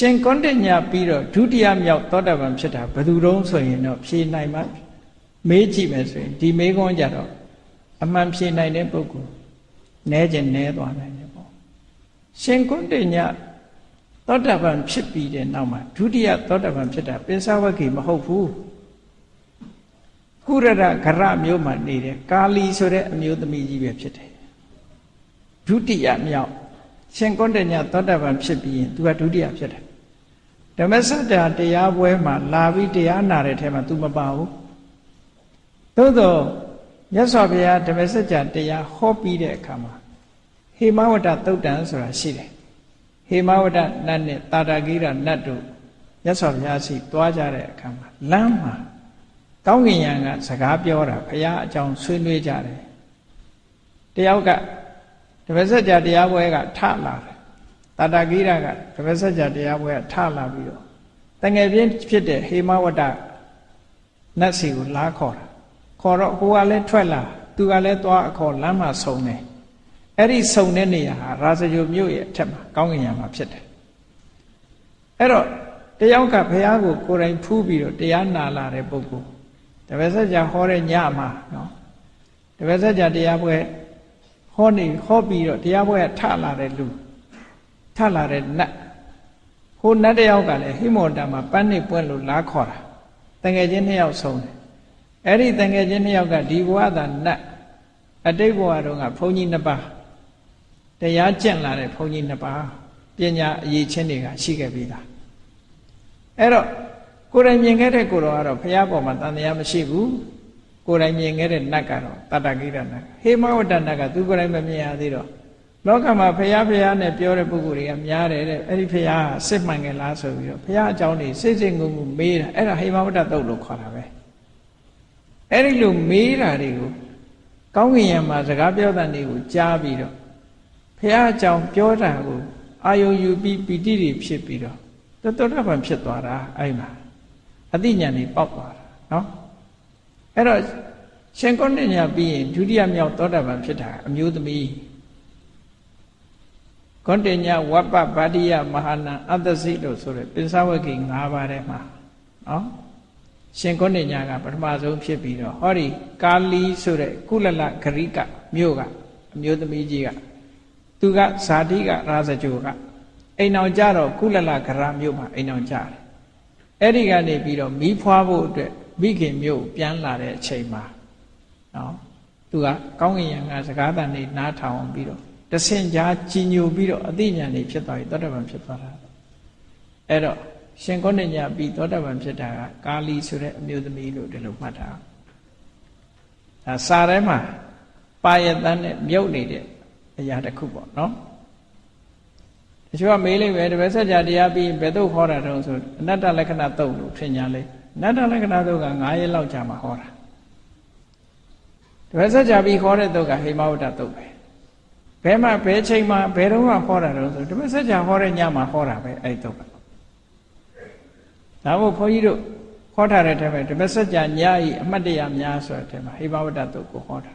ရှင်ကွန်တညပြီးတော့ဒုတိယမြောက်သောတာပန်ဖြစ်တာဘယ်သူတုံးဆိုရင်တော့ဖြေနိုင်မှမေးကြည့်မယ်ဆိုရင်ဒီမေးခွန်းကြတော့အမှန်ဖြေနိုင်တဲ့ပုဂ္ဂိုလ်နဲကျင်နဲသွားနိုင်တယ်ပေါ့ရှင်ကွန်တညသောတာပန်ဖြစ်ပြီးတဲ့နောက်မှာဒုတိယသောတာပန်ဖြစ်တာပိဿဝဂီမဟုတ်ဘူးကုရရဂရမျိုးမှာနေတဲ့ကာလီဆိုတဲ့အမျိုးသမီးကြီးပဲဖြစ်တယ်ဒုတိယမြောက် ရှင်ကွန်တညသောတာပန်ဖြစ်ပြီးရင်သူကဒုတိယဖြစ်တယ်ဓမ္မစကြာတရားပွဲမှာလာပြီးတရားနာတဲ့ထဲမှာ तू မပါဘူးသို့သောမြတ်စွာဘုရားဓမ္မစကြာတရားဟောပြီးတဲ့အခါမှာဟေမဝတ္တသုတ်တံဆိုတာရှိတယ်ဟေမဝတ္တနတ်နဲ့တာတာဂိရနတ်တို့မြတ်စွာဘုရားရှိသွားကြတဲ့အခါမှာလမ်းမှာကောင်းကင်ယံကစကားပြောတာဘုရားအကြောင်းဆွေးနွေးကြတယ်တယောက်က ဓမ္မစကြာတရားပွဲကထလာတယ်တာတာဂိရကဓမ္မစကြာတရားပွဲကထလာပြီးတော့တငယ်ပြင်းဖြစ်တဲ့ဟေမဝတ္တနတ်စီကိုလာခေါ်တာခေါ်တော့ဟိုကလည်းထွက်လာသူကလည်းသွားအခေါ်လမ်းမှာဆုံတယ်အဲ့ဒီဆုံတဲ့နေရာဟာရာဇဂိုမြို့ရဲ့အထက်မှာကောင်းကင်ယံမှာဖြစ်တယ်အဲ့တော့တယောက်ကဘုရားကိုကိုယ်တိုင်ဖူးပြီးတော့တရားနာလာတဲ့ပုဂ္ဂိုလ်တပည့်ဆက်ကြာဟောတဲ့ညမှာနော်တပည့်ဆက်ကြာတရားပွဲ ဟောနေဟောပြီးတော့တရားပွဲကထလာတဲ့လူထလာတဲ့နတ်ဟိုနတ်တယောက်ကလည်းဟိမောတမှာပန်းနေပွင့်လို့လာခေါ်တာတငယ်ချင်းနှစ်ယောက်ဆုံးတယ်အဲ့ဒီတငယ်ချင်းနှစ်ယောက်ကဒီဘဝသာနတ်အတိတ်ဘဝတုန်းကဘုန်းကြီးနှစ်ပါးတရားကျင့်လာတဲ့ဘုန်းကြီးနှစ်ပါးပညာအရေးချင်းတွေကရှိခဲ့ပြီးသားအဲ့တော့ကိုယ်တိုင်မြင်ခဲ့တဲ့ကိုယ်တော်ကတော့ဘုရားပေါ်မှာတန်တရားမရှိဘူး ကိုယ်တိုင်မြင်ခဲ့တဲ့နတ်ကတော့တတ္တကိရနတ်ဟေမဝတ္တနတ်ကသူကိုယ်တိုင်မမြင်ရသေးတော့လောကမှာဘုရားဘုရားနဲ့ပြောတဲ့ပုဂ္ဂိုလ်တွေကများတယ်တဲ့အဲ့ဒီဘုရားကစစ်မှန်ကြလားဆိုပြီးတော့ဘုရားအကြောင်းတွေစိတ်စိတ်ငုံငုံမေးတာအဲ့ဒါဟေမဝတ္တသုတ်လို့ခေါ်တာပဲအဲ့ဒီလိုမေးတာတွေကိုကောင်းကင်ယံမှာစကားပြောတဲ့နေကိုကြားပြီးတော့ဘုရားအကြောင်းပြောတာကိုအာယုံယူပြီးပီတိတွေဖြစ်ပြီးတော့သောတာပန်ဖြစ်သွားတာအဲ့မှာအသိဉာဏ်တွေပေါက်သွားတာနော်အဲ့တော့ ရှင်ကောဏညာပြီးရင်ဒုတိယမြောက်သောတာပန်ဖြစ်တာအမျိုးသမီးကောဏညာဝပ္ပဗာတိယမဟာနာအတ္တစိလို့ဆိုရယ်ပိဿဝဂီ၅ပါးထဲမှာနော်ရှင်ကောဏညာကပထမဆုံးဖြစ်ပြီးတော့ဟောဒီကာလီဆိုတဲ့ကုလလဂရိကမြို့ကအမျိုးသမီးကြီးကသူကဇာတိကရာဇကြိုကအိမ်အောင်ကြတော့ကုလလဂရမြို့မှာအိမ်အောင်ကြတယ်အဲ့ဒီကနေပြီးတော့မီးဖွားဖို့အတွက်မိခင်မြို့ပြန်လာတဲ့အချိန်မှာ နော်သူကကောင်းကင်ယံကစကားတန်နေနားထောင်ပြီးတော့တဆင်ကြားကြီးညိုပြီးတော့အသိဉာဏ်တွေဖြစ်သွားပြီသောတာပန်ဖြစ်သွားတာအဲ့တော့ရှင်ကောဏညာပြီးသောတာပန်ဖြစ်တာကကာလီဆိုတဲ့အမျိုးသမီးလို့ဒီလိုမှတ်တာဒါစာထဲမှာပါယတန်းနဲ့မြုပ်နေတဲ့အရာတစ်ခုပေါ့နော်တချို့ကမေးလိုက်ပဲတပည့်ဆက်ကြတရားပြီးဘယ်တော့ဟောတာတုံးဆိုအနတ္တလက္ခဏာတုတ်လို့ထင်ကြလေအနတ္တလက္ခဏာတုတ်က9ရက်လောက်ကြာမှဟောတာ တပည့်ဆက်ကြပြီးဟောတဲ့တုတ်ကဟိမဝတ္တတုတ်ပဲဘယ်မှာဘယ်ချိန်မှာဘယ်တော့မှဟောတာတုံးဆိုတပည့်ဆက်ကြဟောတဲ့ညမှာဟောတာပဲအဲ့တုတ်ကဒါမို့ဘုန်းကြီးတို့ဟောထားတဲ့ထဲမှာတပည့်ဆက်ကြညဤအမှတ်တရများဆိုတဲ့ထဲမှာဟိမဝတ္တတုတ်ကိုဟောတာ